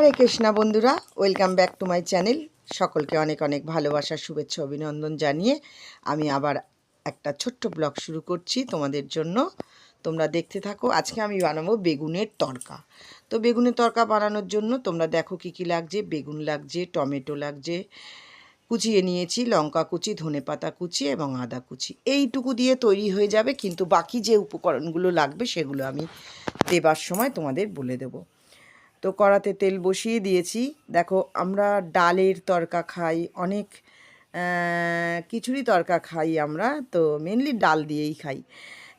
হরে কৃষ্ণা বন্ধুরা, welcome back to my channel. সকলকে অনেক অনেক ভালোবাসা, শুভেচ্ছা, অভিনন্দন জানিয়ে আমি আবার একটা ছোট্ট ব্লগ শুরু করছি তোমাদের জন্য। তোমরা দেখতে থাকো, আজকে আমি বানাবো বেগুনের তরকা। তো বেগুনের তরকা বানানোর জন্য তোমরা দেখো কী কী লাগছে। বেগুন লাগছে, টমেটো লাগছে, কুচিয়ে নিয়েছি, লঙ্কা কুচি ধনেপাতা কুচি এবং আদা কুচি। এইটুকু দিয়ে তৈরি হয়ে যাবে, কিন্তু বাকি যে উপকরণগুলো লাগবে সেগুলো আমি দেবার সময় তোমাদের বলে দেবো। তো কড়াতে তেল বসিয়ে দিয়েছি। দেখো, আমরা ডালের তরকা খাই, অনেক কিছুরই তরকা খাই আমরা, তো মেনলি ডাল দিয়েই খাই।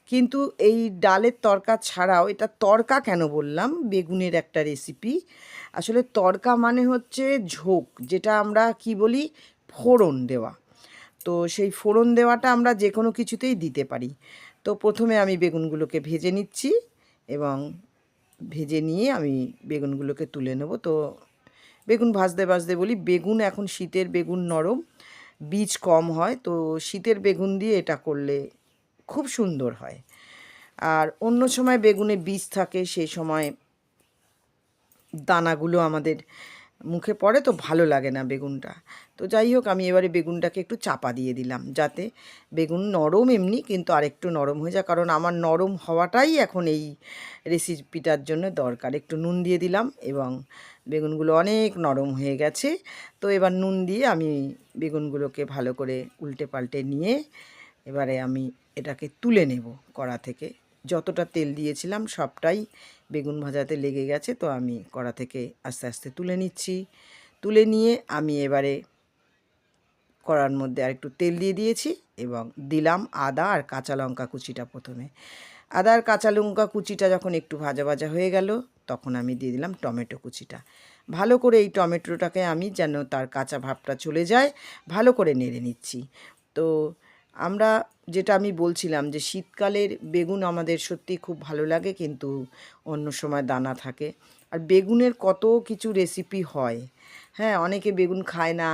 কিন্তু এই ডালের তরকা ছাড়াও, এটা তরকা কেন বললাম? বেগুনের একটা রেসিপি আসলে তরকা মানে হচ্ছে ঝোঁক, যেটা আমরা কি বলি? ফোড়ন দেওয়া। তো সেই ফোড়ন দেওয়াটা আমরা যে কোনো কিছুতেই দিতে পারি। তো প্রথমে আমি বেগুনগুলোকে ভেজে নিচ্ছি এবং ভেজে নিয়ে আমি বেগুনগুলোকে তুলে নেব। তো বেগুন ভাজতে ভাজতে বলি, বেগুন এখন শীতের বেগুন নরম, বীজ কম হয়, তো শীতের বেগুন দিয়ে এটা করলে খুব সুন্দর হয়। আর অন্য সময় বেগুনে বীজ থাকে সেই সময় দানাগুলো আমাদের মুখে পড়ে তো ভালো লাগে না বেগুনটা। তো যাই হোক, আমি এবারে বেগুনটাকে একটু চাপা দিয়ে দিলাম যাতে বেগুন নরম এমনি, কিন্তু আরেকটু নরম হয়ে যায় কারণ আমার নরম হওয়াটাই এখন এই রেসিপিটার জন্য দরকার। একটু নুন দিয়ে দিলাম এবং বেগুনগুলো অনেক নরম হয়ে গেছে। তো এবার নুন দিয়ে আমি বেগুনগুলোকে ভালো করে উল্টে পাল্টে নিয়ে এবারে আমি এটাকে তুলে নেব কড়া থেকে। যতটা তেল দিয়েছিলাম সবটাই বেগুন ভাজাতে লেগে গেছে, তো আমি কড়া থেকে আস্তে আস্তে তুলে নিচ্ছি। তুলে নিয়ে আমি এবারে কড়ার মধ্যে আর একটু তেল দিয়ে দিয়েছি এবং দিলাম আদা আর কাঁচা লঙ্কা কুচিটা প্রথমে। আদা আর কাঁচা লঙ্কা কুচিটা যখন একটু ভাজা ভাজা হয়ে গেল, তখন আমি দিয়ে দিলাম টমেটো কুচিটা। ভালো করে এই টমেটোটাকে আমি যেন তার কাঁচা ভাবটা চলে যায়, ভালো করে নেড়ে নিচ্ছি। তো আমরা যেটা আমি বলছিলাম যে শীতকালের বেগুন আমাদের সত্যি খুব ভালো লাগে, কিন্তু অন্য সময় দানা থাকে। আর বেগুনের কত কিছু রেসিপি হয়। হ্যাঁ অনেকে বেগুন খায় না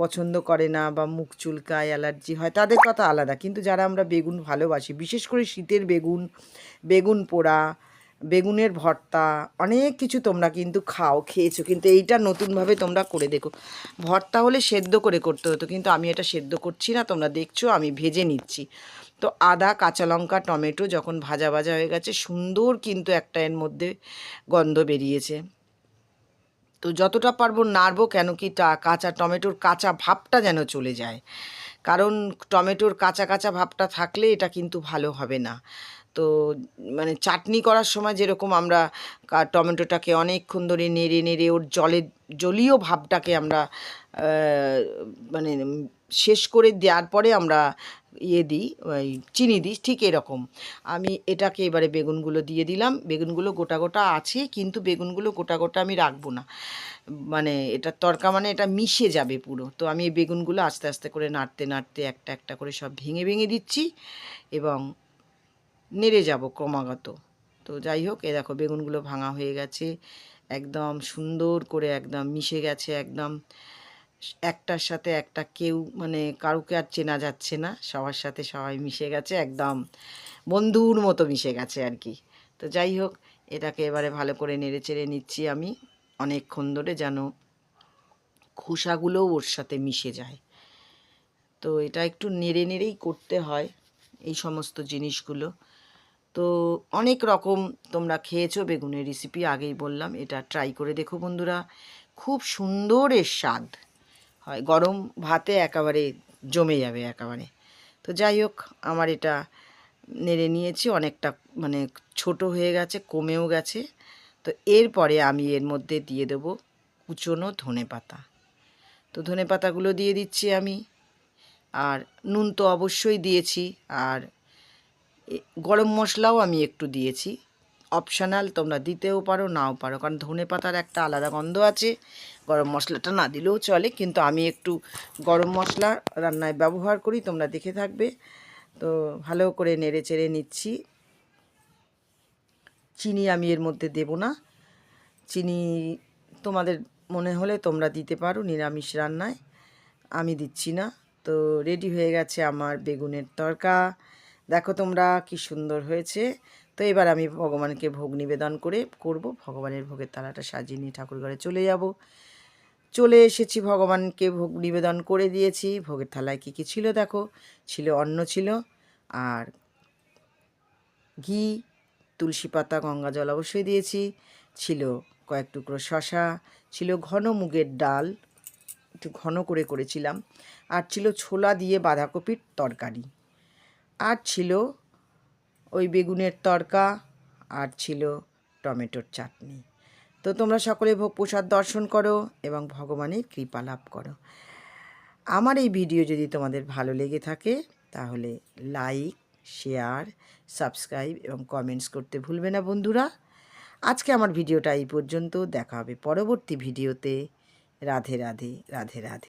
পছন্দ করে না বা মুখ চুলকায়, অ্যালার্জি হয়, তাদের কথা আলাদা। কিন্তু যারা আমরা বেগুন ভালোবাসি, বিশেষ করে শীতের বেগুন বেগুন পোড়া বেগুনের ভর্তা, অনেক কিছু তোমরা কিন্তু খাও, খেয়েছো। কিন্তু এইটা নতুনভাবে তোমরা করে দেখো। ভর্তা হলে সেদ্ধ করে করতে হতো, কিন্তু আমি এটা সেদ্ধ করছি না, তোমরা দেখছ, আমি ভেজে নিচ্ছি। তো আদা, কাঁচা লঙ্কা, টমেটো যখন ভাজা ভাজা হয়ে গেছে, সুন্দর কিন্তু একটা এর মধ্যে গন্ধ বেরিয়েছে। তো যতটা পারব নাড়বো, কেন কি টা, কাঁচা টমেটোর কাঁচা ভাবটা যেন চলে যায়। কারণ টমেটোর কাঁচা কাঁচা ভাবটা থাকলে এটা কিন্তু ভালো হবে না। তো মানে চাটনি করার সময় যেরকম আমরা টমেটোটাকে অনেকক্ষণ ধরে নেড়ে নেড়ে ওর জলে জলীয় ভাবটাকে আমরা মানে শেষ করে দেওয়ার পরে আমরা ইয়ে দিই, ওই চিনি দিই, ঠিক এরকম। আমি এটাকে এবারে বেগুনগুলো দিয়ে দিলাম। বেগুনগুলো গোটা গোটা আছে, কিন্তু বেগুনগুলো গোটা গোটা আমি রাখব না। মানে এটা তরকা মানে এটা মিশে যাবে পুরো। তো আমি এই বেগুনগুলো আস্তে আস্তে করে নাড়তে নাড়তে একটা একটা করে সব ভেঙে ভেঙে দিচ্ছি এবং নেড়ে যাব ক্রমাগত। তো যাই হোক এ দেখো বেগুনগুলো ভাঙা হয়ে গেছে। একদম সুন্দর করে একদম মিশে গেছে, একদম একটার সাথে একটা কেউ মানে কারুকে আর চেনা যাচ্ছে না। সবার সাথে সবাই মিশে গেছে, একদম বন্ধুর মতো মিশে গেছে আর কি। তো যাই হোক, এটাকে এবারে ভালো করে নেড়ে চেড়ে নিচ্ছি আমি অনেকক্ষণ ধরে যেন খোসাগুলোও ওর সাথে মিশে যায়। তো এটা একটু নেড়ে নেড়েই করতে হয় এই সমস্ত জিনিসগুলো। তো অনেক রকম তোমরা খেয়েছো, বেগুনের রেসিপি আগেই বললাম, এটা ট্রাই করে দেখো বন্ধুরা। খুব সুন্দর এর স্বাদ। হয়, গরম ভাতে একেবারে জমে যাবে একেবারে। তো যাই হোক, আমার এটা নেড়ে নিয়েছি, অনেকটা মানে ছোট হয়ে গেছে, কমেও গেছে। তো এরপরে আমি এর মধ্যে দিয়ে দেবো কুচনো ধনে পাতা। তো ধনে পাতাগুলো দিয়ে দিচ্ছি আমি। আর নুন তো অবশ্যই দিয়েছি, আর গরম মশলাও আমি একটু দিয়েছি। অপশনাল তোমরা দিতেও পারো, নাও পারো। কারণ ধনে পাতার একটা আলাদা গন্ধ আছে। গরম মশলাটা না দিলেও চলে, কিন্তু আমি একটু গরম মশলা রান্নায় ব্যবহার করি, তোমরা দেখে থাকবে। তো ভালো করে নেড়ে চেড়ে নিচ্ছি। চিনি আমি এর মধ্যে দেব না। চিনি তোমাদের মনে হলে তোমরা দিতে পারো, নিরামিষ রান্নায়। আমি দিচ্ছি না। তো রেডি হয়ে গেছে আমার বেগুনের তরকা। দেখো তোমরা কি সুন্দর হয়েছে। তো এবার আমি ভগবানকে ভোগ নিবেদন করে করব। ভগবানের ভোগের থালাটা সাজিয়ে নিয়ে ঠাকুর ঘরে চলে যাব। চলে এসেছি ভগবানকে ভোগ নিবেদন করে দিয়েছি। ভোগের থালায় কী কী ছিল দেখো? ছিল অন্ন ছিল আর ঘি, তুলসী পাতা, গঙ্গা জল অবশ্যই দিয়েছি। ছিল কয়েক টুকরো শশা, ছিল ঘন মুগের ডাল। একটু ঘন করে করেছিলাম। আর ছিল ছোলা দিয়ে বাঁধাকপির তরকারি। আর ছিল ওই বেগুনের তরকা, আর ছিল টমেটোর চাটনি। তো তোমরা সকলে ভোগ প্রসাদ দর্শন করো এবং ভগবানের কৃপা লাভ করো। আমার এই ভিডিও যদি তোমাদের ভালো লেগে থাকে, তাহলে লাইক, শেয়ার, সাবস্ক্রাইব এবং কমেন্টস করতে ভুলবে না বন্ধুরা। আজকে আমার ভিডিওটা এই পর্যন্ত। দেখা হবে পরবর্তী ভিডিওতে। রাধে রাধে রাধে রাধে।